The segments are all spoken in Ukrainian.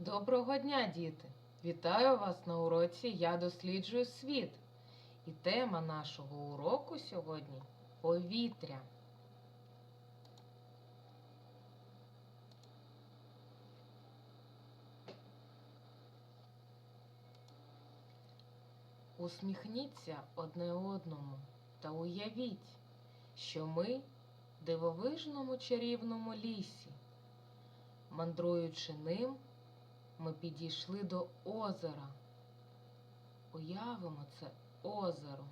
Доброго дня, діти! Вітаю вас на уроці Я досліджую світ. І тема нашого уроку сьогодні повітря. Усміхніться одне одному та уявіть, що ми в дивовижному чарівному лісі. Мандруючи ним, ми підійшли до озера. Уявимо це озеро.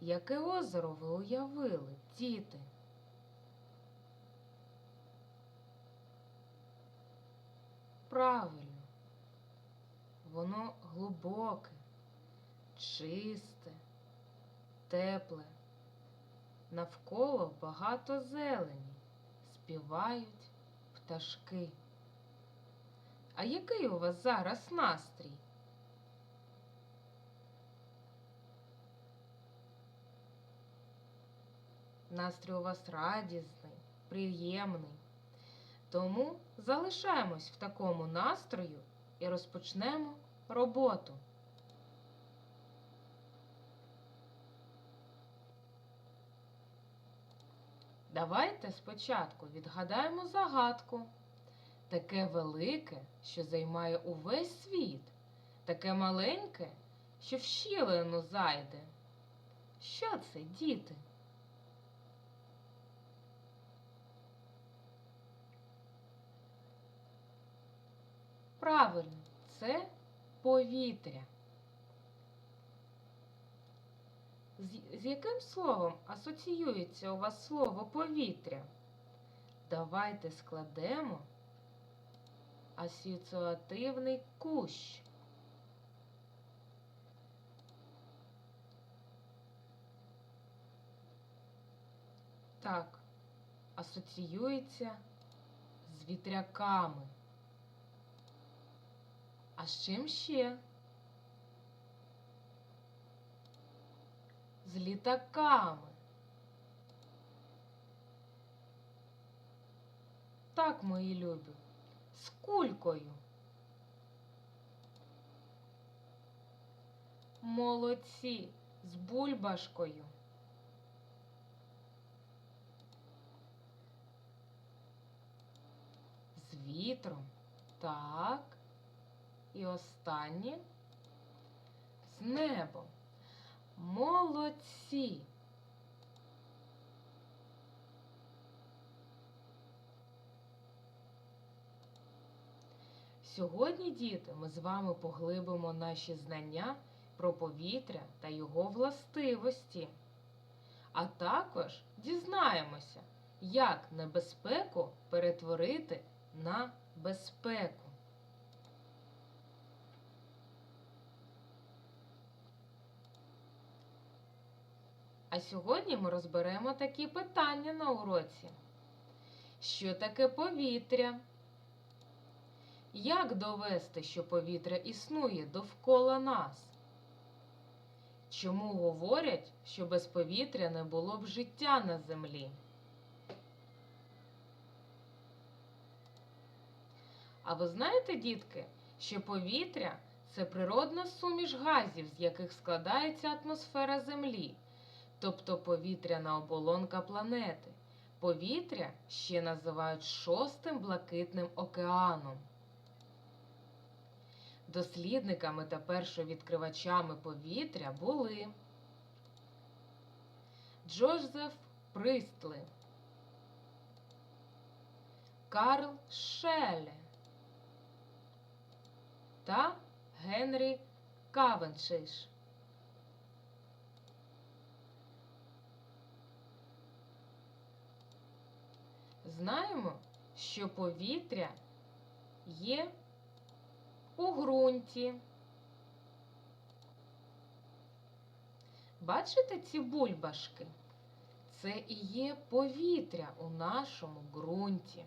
Яке озеро ви уявили, діти? Правильно, воно глибоке, чисте, тепле. Навколо багато зелені, співають пташки. А який у вас зараз настрій? Настрій у вас радісний, приємний. Тому залишаємось в такому настрою і розпочнемо роботу. Давайте спочатку відгадаємо загадку. Таке велике, що займає увесь світ, таке маленьке, що в щілину зайде. Що це, діти? Правильно, це повітря. З, яким словом асоціюється у вас слово повітря? Давайте складемо асоціативний кущ. Так, асоціюється з вітряками. А з чим ще? З літаками. Так, мої любі, з кулькою. Молодці, з бульбашкою. З вітром. Так. І останнє з небом. Молодці. Сьогодні, діти, ми з вами поглибимо наші знання про повітря та його властивості. А також дізнаємося, як небезпеку перетворити на безпеку. А сьогодні ми розберемо такі питання на уроці. Що таке повітря? Як довести, що повітря існує довкола нас? Чому говорять, що без повітря не було б життя на землі? А ви знаєте, дітки, що повітря це природна суміш газів, з яких складається атмосфера Землі, тобто повітряна оболонка планети. Повітря ще називають шостим блакитним океаном. Дослідниками та першовідкривачами повітря були Джозеф Пристли, Карл Шеле та Генрі Кавеншиш. Знаємо, що повітря є у ґрунті. Бачите ці бульбашки? Це і є повітря у нашому ґрунті.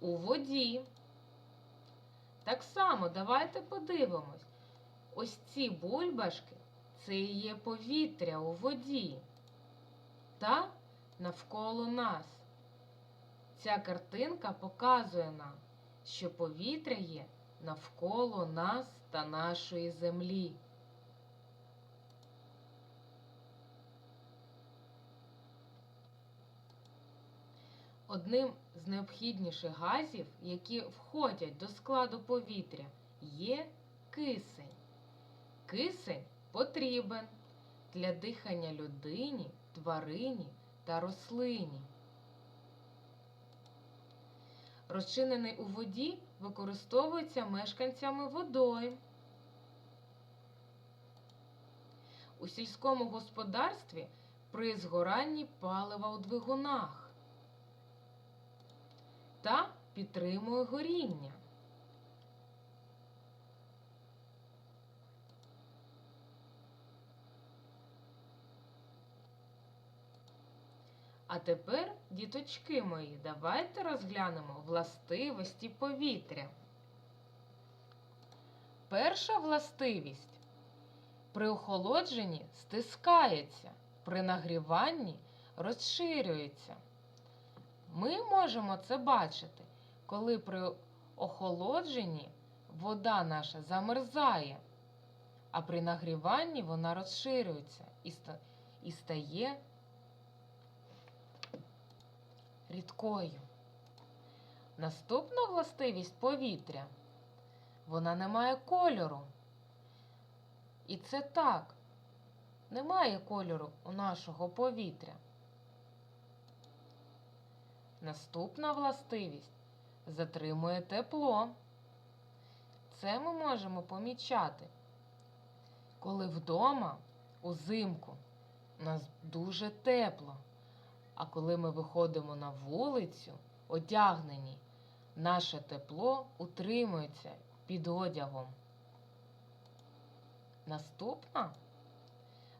У воді. Так само давайте подивимось. Ось ці бульбашки це і є повітря у воді. Та навколо нас. Ця картинка показує нам, що повітря є навколо нас та нашої землі. Одним з необхідніших газів, які входять до складу повітря, є кисень. Кисень потрібен для дихання людині, тварині та рослині. Розчинений у воді використовується мешканцями водойм. У сільському господарстві при згоранні палива у двигунах та підтримує горіння. А тепер, діточки мої, давайте розглянемо властивості повітря. Перша властивість при охолодженні стискається, при нагріванні розширюється. Ми можемо це бачити, коли при охолодженні вода наша замерзає, а при нагріванні вона розширюється і стає рідкою. Наступна властивість повітря. Вона не має кольору. І це так. Немає кольору у нашого повітря. Наступна властивість затримує тепло. Це ми можемо помічати, коли вдома узимку у нас дуже тепло. А коли ми виходимо на вулицю, одягнені, наше тепло утримується під одягом. Наступна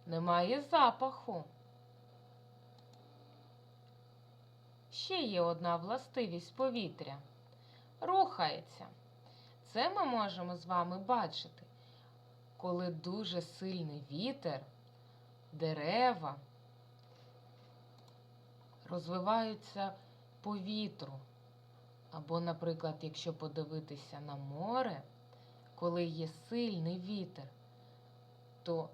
немає запаху. Ще є одна властивість повітря. Рухається. Це ми можемо з вами бачити, коли дуже сильний вітер, дерева розвиваються по вітру. Або, наприклад, якщо подивитися на море, коли є сильний вітер, то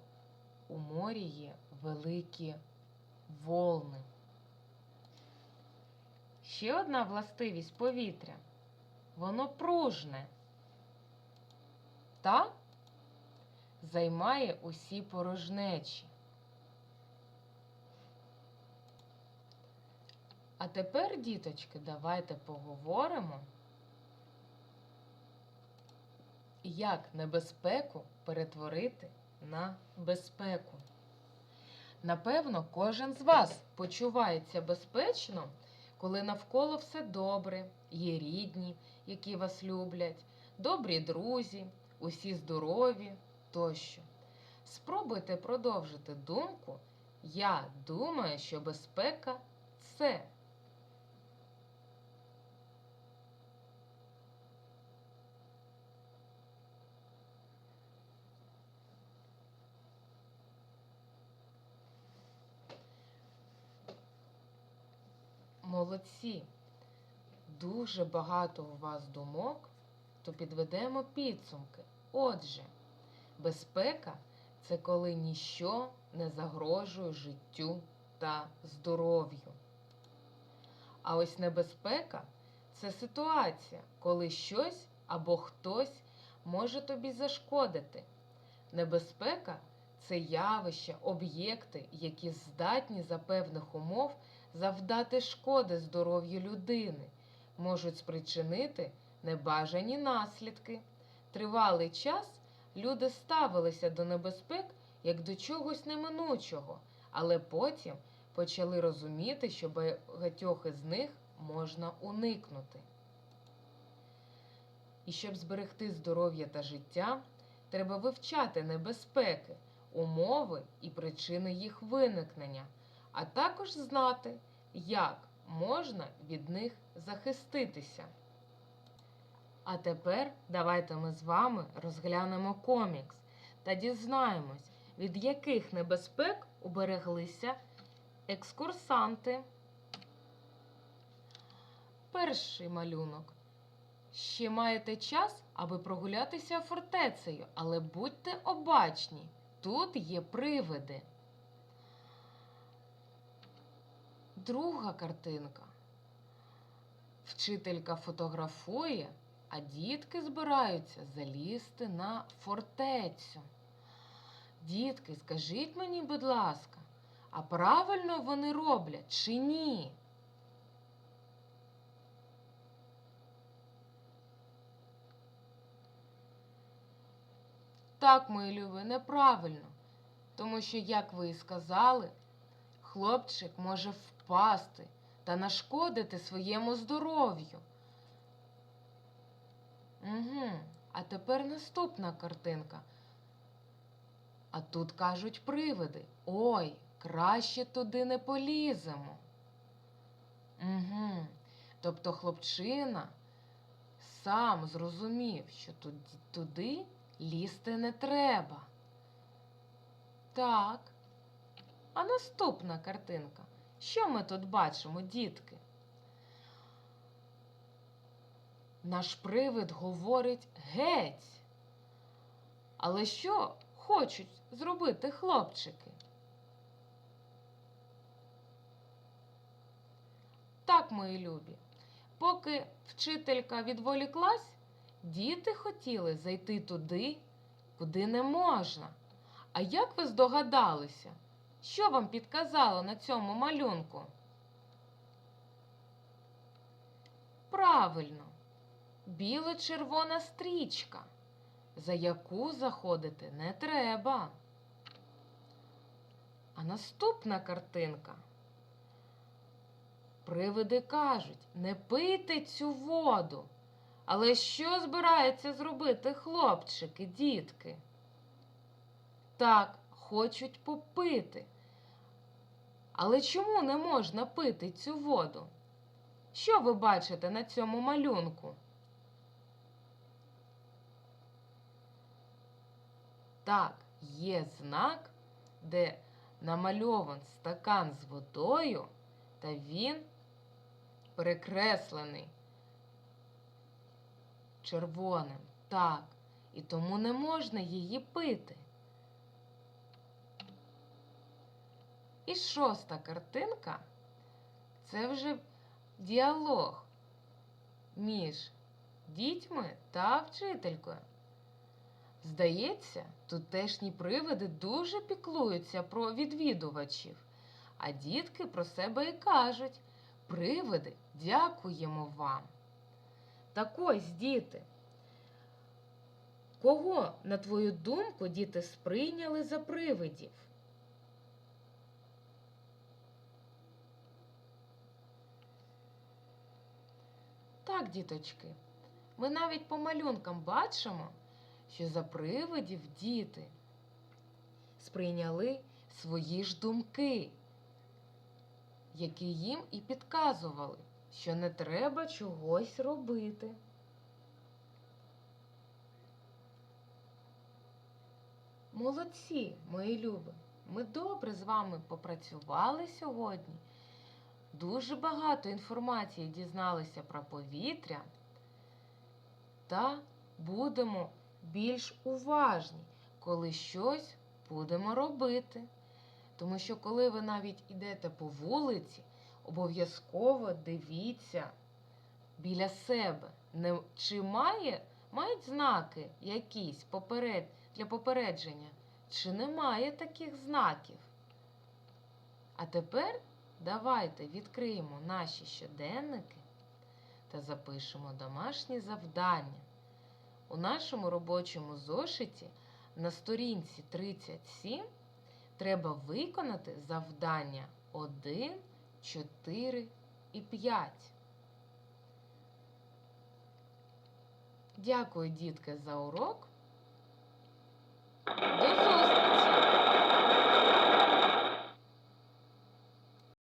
у морі є великі волни. Ще одна властивість повітря. Воно пружне та займає усі порожнечі. А тепер, діточки, давайте поговоримо, як небезпеку перетворити на безпеку. Напевно, кожен з вас почувається безпечно, коли навколо все добре, є рідні, які вас люблять, добрі друзі, усі здорові тощо. Спробуйте продовжити думку. Я думаю, що безпека це. Молодці. Дуже багато у вас думок, то підведемо підсумки. Отже, безпека це коли ніщо не загрожує життю та здоров'ю. А ось небезпека це ситуація, коли щось або хтось може тобі зашкодити. Небезпека це явища, об'єкти, які здатні за певних умов завдати шкоди здоров'ю людини, можуть спричинити небажані наслідки. Тривалий час люди ставилися до небезпек як до чогось неминучого, але потім почали розуміти, що багатьох із них можна уникнути. І щоб зберегти здоров'я та життя, треба вивчати небезпеки, умови і причини їх виникнення, а також знати, як можна від них захиститися. А тепер давайте ми з вами розглянемо комікс та дізнаємось, від яких небезпек убереглися екскурсанти. перший малюнок. Ще маєте час, аби прогулятися фортецею, але будьте обачні. Тут є привиди. Друга картинка. Вчителька фотографує, а дітки збираються залізти на фортецю. Дітки, скажіть мені, будь ласка, а правильно вони роблять чи ні? Так, мої любі, неправильно. Тому що, як ви і сказали, хлопчик може впасти та нашкодити своєму здоров'ю. Угу. А тепер наступна картинка. А тут кажуть привиди. Ой, краще туди не поліземо. Угу. Тобто хлопчина сам зрозумів, що туди, лізти не треба. Так. А наступна картинка. Що ми тут бачимо, дітки? Наш привид говорить геть. Але що хочуть зробити хлопчики? Так, мої любі, поки вчителька відволіклась, діти хотіли зайти туди, куди не можна. А як ви здогадалися? Що вам підказало на цьому малюнку? Правильно, біло-червона стрічка, за яку заходити не треба. А наступна картинка. Привиди кажуть, не пийте цю воду. Але що збираються зробити хлопчики, дітки? Так, хочуть попити. Але чому не можна пити цю воду? Що ви бачите на цьому малюнку? Так, є знак, де намальован стакан з водою, та він перекреслений червоним. Так, і тому не можна її пити. І шоста картинка це вже діалог між дітьми та вчителькою. Здається, тутешні привиди дуже піклуються про відвідувачів, а дітки про себе і кажуть привиди, дякуємо вам. Так ось, діти, кого, на твою думку, діти сприйняли за привидів? Так, діточки, ми навіть по малюнкам бачимо, що за привидів діти сприйняли свої ж думки, які їм і підказували, що не треба чогось робити. Молодці, мої любі, ми добре з вами попрацювали сьогодні. Дуже багато інформації дізналися про повітря та будемо більш уважні, коли щось будемо робити. Тому що, коли ви навіть йдете по вулиці, обов'язково дивіться біля себе, не, чи має, мають знаки якісь поперед, для попередження, чи немає таких знаків. А тепер давайте відкриємо наші щоденники та запишемо домашні завдання. У нашому робочому зошиті на сторінці 37 треба виконати завдання 1, 4 і 5. Дякую, дітки, за урок. До зустрічі!